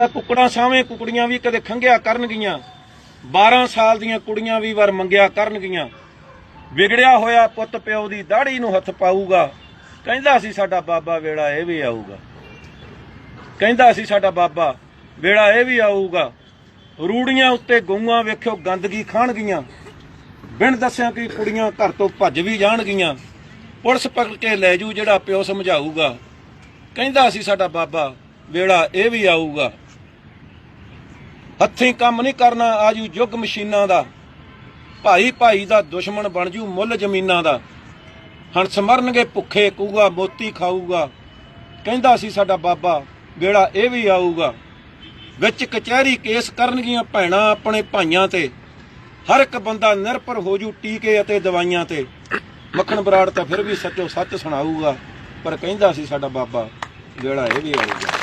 ਤਾਂ ਕੁਕੜਾਂ ਸਾਵੇਂ ਕੁਕੜੀਆਂ ਵੀ ਕਦੇ ਖੰਗਿਆ ਕਰਨਗੀਆਂ। 12 ਸਾਲ ਦੀਆਂ ਕੁੜੀਆਂ ਵੀ ਵਾਰ ਮੰਗਿਆ ਕਰਨਗੀਆਂ। ਵਿਗੜਿਆ ਹੋਇਆ ਪੁੱਤ ਪਿਓ ਦੀ ਦਾੜੀ ਨੂੰ ਹੱਥ ਪਾਊਗਾ। ਕਹਿੰਦਾ ਸੀ ਸਾਡਾ ਬਾਬਾ ਵੇੜਾ ਇਹ ਵੀ ਆਊਗਾ। ਕਹਿੰਦਾ ਸੀ ਸਾਡਾ ਬਾਬਾ ਵੇੜਾ ਇਹ ਵੀ ਆਊਗਾ। ਰੂੜੀਆਂ ਉੱਤੇ ਗਊਆਂ ਵੇਖਿਓ ਗੰਦਗੀ ਖਾਣਗੀਆਂ। ਬਿਨ ਦੱਸਿਆ ਕਿ ਕੁੜੀਆਂ ਘਰ ਤੋਂ ਭੱਜ ਵੀ ਜਾਣਗੀਆਂ। ਪੁਲਿਸ ਪਕੜ ਕੇ ਲੈ ਜੂ ਜਿਹੜਾ ਪਿਓ ਸਮਝਾਊਗਾ। ਕਹਿੰਦਾ ਸੀ ਸਾਡਾ ਬਾਬਾ ਵੇੜਾ ਇਹ ਵੀ ਆਊਗਾ। ਹੱਥੀਂ ਕੰਮ ਨਹੀਂ ਕਰਨਾ, ਆਜੂ ਯੁੱਗ ਮਸ਼ੀਨਾਂ ਦਾ। ਭਾਈ ਭਾਈ ਦਾ ਦੁਸ਼ਮਣ ਬਣ ਜੂ ਮੁੱਲ ਜ਼ਮੀਨਾਂ ਦਾ। ਹੰਸ ਮਰਨਗੇ ਭੁੱਖੇ ਕੂਗਾ ਮੋਤੀ ਖਾਊਗਾ। ਕਹਿੰਦਾ ਸੀ ਸਾਡਾ ਬਾਬਾ ਵੇੜਾ ਇਹ ਵੀ ਆਊਗਾ। ਵਿੱਚ ਕਚਹਿਰੀ ਕੇਸ ਕਰਨਗੀਆਂ ਭੈਣਾਂ ਆਪਣੇ ਭਾਈਆਂ ਤੇ। ਹਰ ਇੱਕ ਬੰਦਾ ਨਿਰਭਰ ਹੋ ਜੂ ਟੀਕੇ ਅਤੇ ਦਵਾਈਆਂ ਤੇ। ਮੱਖਣ ਬਰਾੜ ਤਾਂ ਫਿਰ ਵੀ ਸੱਚੋ ਸੱਚ ਸੁਣਾਊਗਾ। ਪਰ ਕਹਿੰਦਾ ਸੀ ਸਾਡਾ ਬਾਬਾ ਵੇੜਾ ਇਹ ਵੀ ਆਊਗਾ।